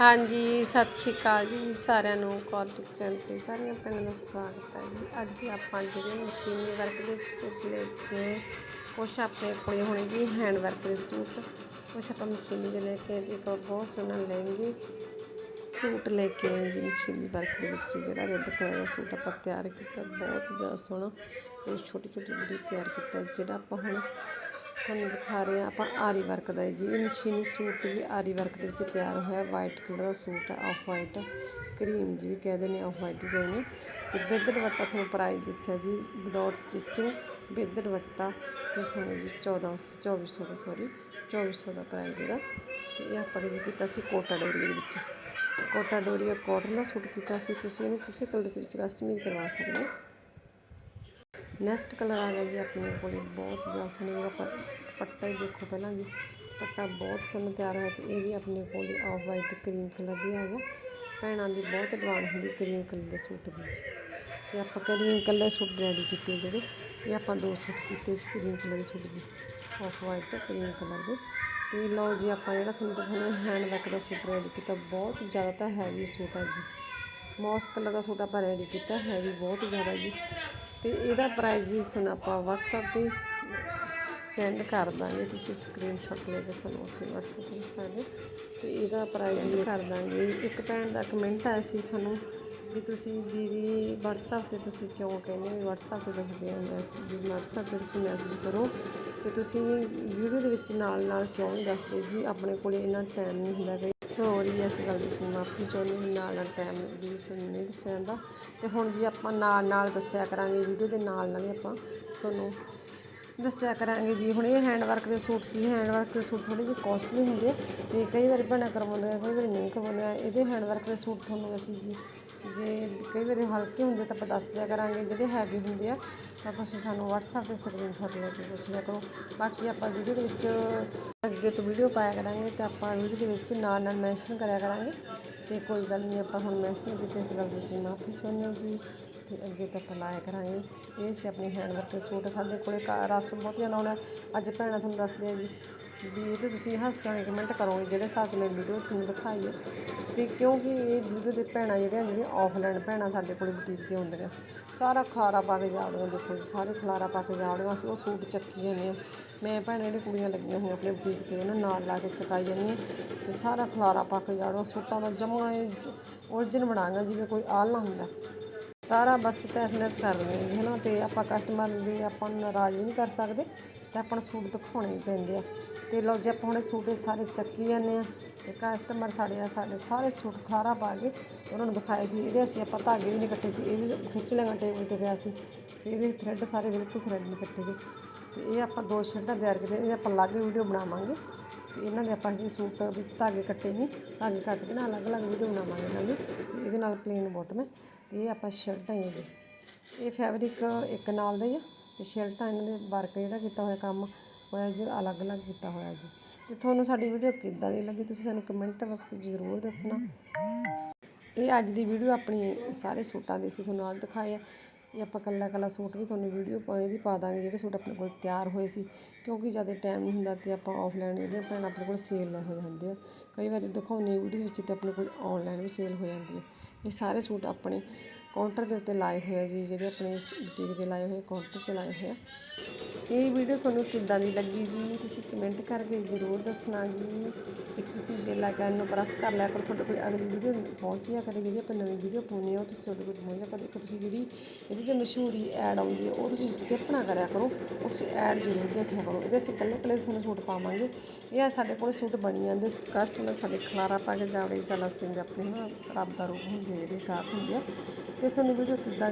ਹਾਂਜੀ, ਸਤਿ ਸ਼੍ਰੀ ਅਕਾਲ ਜੀ ਸਾਰਿਆਂ ਨੂੰ ਕੌਲਿਕ ਚੈਨਲ ਤੇ ਸਾਰਿਆਂ ਭੈਣਾਂ ਦਾ ਸਵਾਗਤ ਹੈ ਜੀ। ਅੱਜ ਆਪਾਂ ਜਿਹੜੇ ਮਸ਼ੀਨੀ ਵਰਕ ਦੇ ਸੂਟ ਲੈ ਕੇ ਕੁਛ ਆਪਣੇ ਕੋਲ ਹੋਣੇ ਹੈਂਡ ਵਰਕ ਦੇ ਸੂਟ, ਕੁਛ ਆਪਾਂ ਮਸ਼ੀਨੀ ਦੇ ਲੈ ਕੇ ਇੱਕ ਬਹੁਤ ਸੋਹਣਾ ਲਹਿੰਗੇ ਸੂਟ ਲੈ ਕੇ ਆਏ ਜੀ, ਮਸ਼ੀਨੀ ਵਰਕ ਦੇ ਵਿੱਚ ਜਿਹੜਾ ਰੈੱਡ ਕਲਰ ਦਾ ਸੂਟ ਆਪਾਂ ਤਿਆਰ ਕੀਤਾ, ਬਹੁਤ ਜ਼ਿਆਦਾ ਸੋਹਣਾ ਤੇ ਛੋਟੀ ਛੋਟੀ ਬੜੀ ਤਿਆਰ ਕੀਤਾ, ਜਿਹੜਾ ਆਪਾਂ ਹੁਣ ਤੁਹਾਨੂੰ ਦਿਖਾ ਰਹੇ ਹਾਂ ਆਪਾਂ ਆਰੀ ਵਰਕ ਦਾ ਜੀ। ਇਹ ਮਸ਼ੀਨੀ ਸੂਟ ਜੀ, ਆਰੀ ਵਰਕ ਦੇ ਵਿੱਚ ਤਿਆਰ ਹੋਇਆ। ਵਾਈਟ ਕਲਰ ਦਾ ਸੂਟ ਹੈ ਆਫ ਵਾਈਟ ਕਰੀਮ ਜੀ ਵੀ ਕਹਿੰਦੇ ਨੇ ਆਫ ਵਾਈਟ ਵੀ ਕਹਿੰਦੇ ਨੇ ਤੇ ਬਿੱਦ ਦੁਪੱਟਾ ਤੁਹਾਨੂੰ ਪ੍ਰਾਈਸ ਦੱਸਿਆ ਜੀ ਵਿਦਆਊਟ ਸਟਿਚਿੰਗ ਬਿੱਦ ਦੁਪੱਟਾ। ਤੇ ਸਾਨੂੰ ਜੀ 14 2400 ਦਾ ਸੌਰੀ 2400 ਦਾ ਪ੍ਰਾਈਸ ਜਿਹੜਾ ਤੇ ਇਹ ਆਪਾਂ ਨੇ ਜੀ ਕੀਤਾ ਸੀ ਕੋਟਾ ਡੋਰੀ ਦੇ ਵਿੱਚ। ਕੋਟਾ ਡੋਰੀ ਕਾਟਨ ਦਾ ਸੂਟ ਕੀਤਾ ਸੀ। ਤੁਸੀਂ ਇਹਨੂੰ ਕਿਸੇ ਕਲਰ ਦੇ ਵਿੱਚ ਕਸਟਮਾਈਜ਼ ਕਰਵਾ ਸਕਦੇ ਹੋ। ਨੈਕਸਟ ਕਲਰ ਆ ਗਿਆ ਜੀ ਆਪਣੇ ਕੋਲ, ਬਹੁਤ ਜ਼ਿਆਦਾ ਸੋਹਣਾ ਜਿਹੜਾ ਪ- ਦੁਪੱਟਾ ਹੀ ਦੇਖੋ ਪਹਿਲਾਂ ਜੀ। ਪੱਟਾ ਬਹੁਤ ਸੋਹਣਾ ਤਿਆਰ ਹੋਇਆ ਤੇ ਇਹ ਵੀ ਆਪਣੇ ਕੋਲ ਆਫ ਵਾਈਟ ਕਰੀਮ ਕਲਰ ਦੀ ਆ ਗਿਆ। ਭੈਣਾਂ ਦੀ ਬਹੁਤ ਡਿਮਾਂਡ ਹੁੰਦੀ ਕਰੀਮ ਕਲਰ ਦੇ ਸੂਟ ਦੀ ਜੀ। ਤੇ ਆਪਾਂ ਕਰੀਮ ਕਲਰ ਸੂਟ ਰੈਡੀ ਕੀਤੇ ਜਿਹੜੇ, ਇਹ ਆਪਾਂ ਦੋ ਸੂਟ ਕੀਤੇ ਸੀ ਕਰੀਮ ਕਲਰ ਦੇ ਸੂਟ ਦੀ ਆਫ ਵਾਈਟ ਕਰੀਮ ਕਲਰ ਦੇ। ਤੇ ਲਓ ਜੀ ਆਪਾਂ ਜਿਹੜਾ ਤੁਹਾਨੂੰ ਦਿਖਾਉਣਾ ਹੈਂਡ ਵਰਕ ਦਾ ਸੂਟ ਰੈਡੀ ਕੀਤਾ, ਬਹੁਤ ਜ਼ਿਆਦਾ ਤਾਂ ਹੈਵੀ ਸੂਟ ਹੈ ਜੀ। ਮੌਸ ਕਲਰ ਦਾ ਸੂਟ ਆਪਾਂ ਰੈਡੀ ਕੀਤਾ ਹੈਵੀ ਬਹੁਤ ਜ਼ਿਆਦਾ ਜੀ। ਤੇ ਇਹਦਾ ਪ੍ਰਾਈਸ ਜੀ ਸੁਣ ਆਪਾਂ WhatsApp ਤੇ ਸੈਂਡ ਕਰ ਦਾਂਗੇ। ਤੁਸੀਂ ਸਕਰੀਨਸ਼ਾਟ ਲੈ ਕੇ ਸਾਨੂੰ ਉੱਥੇ WhatsApp ਤੇ ਹੋ। ਤੇ ਇਹਦਾ ਪ੍ਰਾਈਸ ਵੀ ਕਰ ਦਾਂਗੇ। ਇੱਕ ਭੈਣ ਦਾ ਕਮੈਂਟ ਆਇਆ ਸੀ ਸਾਨੂੰ ਵੀ ਤੁਸੀਂ ਦੀਦੀ WhatsApp ਤੇ ਤੁਸੀਂ ਕਿਉਂ ਕਹਿੰਦੇ ਹੋ? ਵੀ WhatsApp ਤੇ ਦੱਸਦੇ ਆ ਮੈਸ- ਵੀ WhatsApp ਤੇ ਤੁਸੀਂ ਮੈਸੇਜ ਕਰੋ। ਤੇ ਤੁਸੀਂ ਵੀਡੀਓ ਦੇ ਵਿੱਚ ਨਾਲ ਨਾਲ ਕਿਉਂ ਨਹੀਂ ਦੱਸਦੇ? ਜੀ ਆਪਣੇ ਕੋਲ ਇੰਨਾ ਟਾਈਮ ਨਹੀਂ ਹੁੰਦਾ। ਸੋਰੀ ਇਸ ਗੱਲ ਦੀ ਸੀ ਮਾਫੀ ਚਾਹੁੰਦੀ ਹਾਂ, ਨਾਲ ਨਾਲ ਟਾਈਮ ਵੀ ਸਾਨੂੰ ਨਹੀਂ ਦੱਸਿਆ ਜਾਂਦਾ। ਅਤੇ ਹੁਣ ਜੀ ਆਪਾਂ ਨਾਲ ਨਾਲ ਦੱਸਿਆ ਕਰਾਂਗੇ ਵੀਡੀਓ ਦੇ ਨਾਲ ਨਾਲ ਹੀ ਆਪਾਂ ਤੁਹਾਨੂੰ ਦੱਸਿਆ ਕਰਾਂਗੇ ਜੀ। ਹੁਣ ਇਹ ਹੈਂਡ ਵਰਕ ਦੇ ਸੂਟ ਸੀ। ਹੈਂਡ ਵਰਕ ਦੇ ਸੂਟ ਥੋੜੇ ਜਿਹੇ ਕੋਸਟਲੀ ਹੁੰਦੇ ਆ ਤੇ ਕਈ ਵਾਰੀ ਭੈਣਾਂ ਕਰਵਾਉਂਦੇ ਆ, ਕਈ ਵਾਰੀ ਨਹੀਂ ਕਰਵਾਉਂਦੇ ਆ। ਇਹਦੇ ਹੈਂਡ ਵਰਕ ਦੇ ਸੂਟ ਤੁਹਾਨੂੰ ਅਸੀਂ ਜੀ, ਜੇ ਕਈ ਵਾਰੀ ਹਲਕੇ ਹੁੰਦੇ ਤਾਂ ਆਪਾਂ ਦੱਸ ਦਿਆ ਕਰਾਂਗੇ। ਜਿਹੜੇ ਹੈਵੀ ਹੁੰਦੇ ਆ, ਤਾਂ ਤੁਸੀਂ ਸਾਨੂੰ WhatsApp ਤੇ ਸਕਰੀਨਸ਼ਾਟ ਲੈ ਕੇ ਪੁੱਛ ਲਿਆ ਕਰੋ। ਬਾਕੀ ਆਪਾਂ ਵੀਡੀਓ ਦੇ ਵਿੱਚ ਅੱਗੇ ਤੋਂ ਵੀਡੀਓ ਪਾਇਆ ਕਰਾਂਗੇ ਤੇ ਆਪਾਂ ਵੀਡੀਓ ਦੇ ਵਿੱਚ ਨਾਲ ਨਾਲ ਮੈਂਸ਼ਨ ਕਰਿਆ ਕਰਾਂਗੇ। ਤੇ ਕੋਈ ਗੱਲ ਨਹੀਂ, ਆਪਾਂ ਹੁਣ ਮੈਂਸ਼ਨ ਕੀਤੀ, ਇਸ ਗੱਲ ਦੀ ਸੀ ਮਾਫੀ ਚਾਹੁੰਦੇ ਹਾਂ ਜੀ। ਤੇ ਅੱਗੇ ਤੱਕ ਲਾਇਆ ਕਰਾਂਗੇ। ਇਹ ਸੀ ਆਪਣੇ ਹੈਂਡ ਵਰਕ ਸੂਟ। ਸਾਡੇ ਕੋਲੇ ਕਾ- ਰਸ ਬਹੁਤ ਜ਼ਿਆਦਾ ਆਉਣਾ ਅੱਜ ਭੈਣਾਂ ਤੁਹਾਨੂੰ ਦੱਸਦੇ ਆ ਜੀ ਵੀ ਇਹ ਤੇ ਤੁਸੀਂ ਹਾਸੇ ਵਾਲੇ ਕਮੈਂਟ ਕਰੋਗੇ, ਜਿਹੜੇ ਹਿਸਾਬ ਨਾਲ ਵੀਡੀਓ ਤੁਹਾਨੂੰ ਦਿਖਾਈ ਹੈ ਤੇ ਕਿਉਂਕਿ ਇਹ ਵੀਡੀਓ ਦੇ ਭੈਣਾਂ ਜਿਹੜੀਆਂ ਜਿਹੜੀਆਂ ਆਫਲਾਈਨ ਭੈਣਾਂ ਸਾਡੇ ਕੋਲੇ ਬੁਟੀਕ ਤੇ ਹੁੰਦੀਆਂ। ਸਾਰਾ ਖਲਾਰਾ ਪਾ ਕੇ ਜਾਵੜੀਆਂ ਦੇਖੋ ਜੀ, ਸਾਰੇ ਖਲਾਰਾ ਪਾ ਕੇ ਜਾਵੜੀਆਂ ਅਸੀਂ ਉਹ ਸੂਟ ਚੱਕੀ ਜਾਂਦੇ ਹਾਂ ਮੈਂ ਭੈਣਾਂ ਜਿਹੜੀਆਂ ਕੁੜੀਆਂ ਲੱਗੀਆਂ ਹੋਈਆਂ ਆਪਣੇ ਬੁਟੀਕ ਤੇ, ਉਹਨਾਂ ਨਾਲ ਲਾ ਕੇ ਚਕਾਈ ਜਾਂਦੀਆਂ ਤੇ ਸਾਰਾ ਖਲਾਰਾ ਪਾ ਕੇ ਜਾਵੜੀਆਂ ਸੂਟਾਂ ਦਾ ਜਮਾ ਉਲਝਣ ਬਣਾਗਾ ਜਿਵੇਂ ਕੋਈ ਆਲ ਨਾ ਹੁੰਦਾ। ਸਾਰਾ ਬਸ ਤੈਸ ਨੈਸ ਕਰ ਰਹੇ ਹੈ ਨਾ ਅਤੇ ਆਪਾਂ ਕਸਟਮਰ ਦੇ ਆਪਾਂ ਨੂੰ ਨਾਰਾਜ਼ ਵੀ ਨਹੀਂ ਕਰ ਸਕਦੇ ਅਤੇ ਆਪਾਂ ਨੂੰ ਸੂਟ ਦਿਖਾਉਣੇ ਵੀ ਪੈਂਦੇ ਆ। ਅਤੇ ਲਓ ਜੀ, ਆਪਾਂ ਹੁਣ ਇਹ ਸੂਟ ਇਹ ਸਾਰੇ ਚੱਕੀ ਜਾਂਦੇ ਆ ਅਤੇ ਕਸਟਮਰ ਸਾਡੇ ਆ, ਸਾਡੇ ਸਾਰੇ ਸੂਟ ਖਾਰਾ ਪਾ ਕੇ ਉਹਨਾਂ ਨੂੰ ਦਿਖਾਏ ਸੀ। ਇਹਦੇ ਅਸੀਂ ਆਪਾਂ ਧਾਗੇ ਵੀ ਨਹੀਂ ਕੱਟੇ ਸੀ, ਇਹ ਵੀ ਖਿੱਚ ਲਿਆ ਟੇਬਲ ਤੇ ਪਿਆ ਸੀ। ਅਤੇ ਇਹਦੇ ਥਰੈਡ ਸਾਰੇ ਬਿਲਕੁਲ ਥਰੈਡ ਨਹੀਂ ਕੱਟੇ ਗਏ। ਅਤੇ ਇਹ ਆਪਾਂ ਦੋ ਸ਼ਰਟਾਂ ਤਿਆਰ ਕੀਤੀਆਂ ਇਹ ਆਪਾਂ ਅਲੱਗ ਵੀਡੀਓ ਬਣਾਵਾਂਗੇ। ਅਤੇ ਇਹਨਾਂ ਦੇ ਆਪਾਂ ਜੀ ਸੂਟ ਵੀ ਧਾਗੇ ਕੱਟੇ ਨਹੀਂ ਧਾਗੇ ਕੱਟ ਕੇ ਨਾ ਅਲੱਗ-ਅਲੱਗ ਵੀਡੀਓ ਬਣਾਵਾਂਗੇ ਇਹਨਾਂ ਦੀ ਅਤੇ ਇਹਦੇ ਨਾਲ ਪਲੇਨ ਬਾਟਮ ਹੈ। ਤੇ ਇਹ ਆਪਾਂ ਸ਼ਰਟਾਂ ਹੀ ਇਹਦੇ ਇਹ ਫੈਬਰਿਕ ਇੱਕ ਨਾਲ ਦਾ ਹੀ ਆ ਤੇ ਸ਼ਰਟਾਂ ਇਹਨਾਂ ਦੇ ਵਰਕ ਜਿਹੜਾ ਕੀਤਾ ਹੋਇਆ ਕੰਮ ਹੋਇਆ ਜੀ, ਅਲੱਗ-ਅਲੱਗ ਕੀਤਾ ਹੋਇਆ ਜੀ। ਤੇ ਤੁਹਾਨੂੰ ਸਾਡੀ ਵੀਡੀਓ ਕਿੱਦਾਂ ਦੀ ਲੱਗੀ ਤੁਸੀਂ ਸਾਨੂੰ ਕਮੈਂਟ ਬਾਕਸ 'ਚ ਜ਼ਰੂਰ ਦੱਸਣਾ। ਇਹ ਅੱਜ ਦੀ ਵੀਡੀਓ ਆਪਣੀ ਸਾਰੇ ਸੂਟਾਂ ਦੀ ਸੀ ਤੁਹਾਨੂੰ ਅੱਜ ਦਿਖਾਏ ਆ। ਇਹ ਆਪਾਂ ਕੱਲਾ ਕੱਲਾ ਸੂਟ ਵੀ ਤੁਹਾਨੂੰ ਵੀਡੀਓ ਪਾਏ ਦੀ ਪਾ ਦਾਂਗੇ, ਜਿਹੜੇ ਸੂਟ ਆਪਣੇ ਕੋਲ ਤਿਆਰ ਹੋਏ ਸੀ। ਕਿਉਂਕਿ ਜ਼ਿਆਦਾ ਟਾਈਮ ਨਹੀਂ ਹੁੰਦਾ ਤੇ ਆਪਾਂ ਆਫਲਾਈਨ ਜਿਹੜੀਆਂ ਭੈਣਾਂ ਆਪਣੇ ਕੋਲ ਸੇਲ ਲੈ ਹੋ ਜਾਂਦੇ ਆ। ਕਈ ਵਾਰੀ ਦਿਖਾਉਣੀ ਵੀਡੀਓ ਵਿੱਚ ਤੇ ਆਪਣੇ ਕੋਲ ਆਨਲਾਈਨ ਵੀ ਸੇਲ ਹੋ ਜਾਂਦੀ ਹੈ ਇਹ ਸਾਰੇ ਸੂਟ ਆਪਣੇ ਕਾਊਂਟਰ ਦੇ ਉੱਤੇ ਲਾਏ ਹੋਏ ਆ ਜੀ, ਜਿਹੜੇ ਆਪਣੇ ਬੁਟੀਕ ਦੇ ਲਾਏ ਹੋਏ ਕਾਊਂਟਰ 'ਚ ਲਾਏ ਹੋਏ ਆ। ਇਹ ਵੀਡੀਓ ਤੁਹਾਨੂੰ ਕਿੱਦਾਂ ਦੀ ਲੱਗੀ ਜੀ? ਤੁਸੀਂ ਕਮੈਂਟ ਕਰਕੇ ਜ਼ਰੂਰ ਦੱਸਣਾ ਜੀ। ਇੱਕ ਤੁਸੀਂ ਬੈਲ ਆਈਕਨ ਨੂੰ ਪ੍ਰੈਸ ਕਰ ਲਿਆ ਕਰੋ, ਤੁਹਾਡੇ ਕੋਲ ਅਗਲੀ ਵੀਡੀਓ ਪਹੁੰਚਿਆ ਕਰੇ, ਜਿਹੜੀ ਆਪਾਂ ਨਵੀਂ ਵੀਡੀਓ ਪਾਉਣੀ ਆ ਉਹ ਤੁਸੀਂ ਤੁਹਾਡੇ ਕੋਲ ਪਹੁੰਚਿਆ ਕਰੇ। ਇੱਕ ਤੁਸੀਂ ਜਿਹੜੀ ਇਹਦੇ ਤੇ ਮਸ਼ਹੂਰੀ ਐਡ ਆਉਂਦੀ ਹੈ, ਉਹ ਤੁਸੀਂ ਸਕਿਪ ਨਾ ਕਰਿਆ ਕਰੋ। ਉਹ ਤੁਸੀਂ ਐਡ ਜ਼ਰੂਰ ਦੇਖਿਆ ਕਰੋ। ਇਹਦੇ ਅਸੀਂ ਇਕੱਲੇ ਇਕੱਲੇ ਤੁਹਾਨੂੰ ਸੂਟ ਪਾਵਾਂਗੇ। ਇਹ ਆ ਸਾਡੇ ਕੋਲ ਸੂਟ ਬਣੀ ਜਾਂਦੇ ਕਸਟਮਰ ਸਾਡੇ ਖਲਾਰਾ ਪਾ ਕੇ ਜਾਵੜੇ ਸਾਲਾ ਸਿੰਘ ਆਪਣੇ ਨਾ ਰੱਬ ਦਾ ਰੂਪ ਹੁੰਦੇ ਜਿਹੜੇ ਗਾਹਕ ਹੁੰਦੇ ਆ। ਤੇ ਤੁਹਾਨੂੰ ਵੀਡੀਓ ਕਿੱਦਾਂ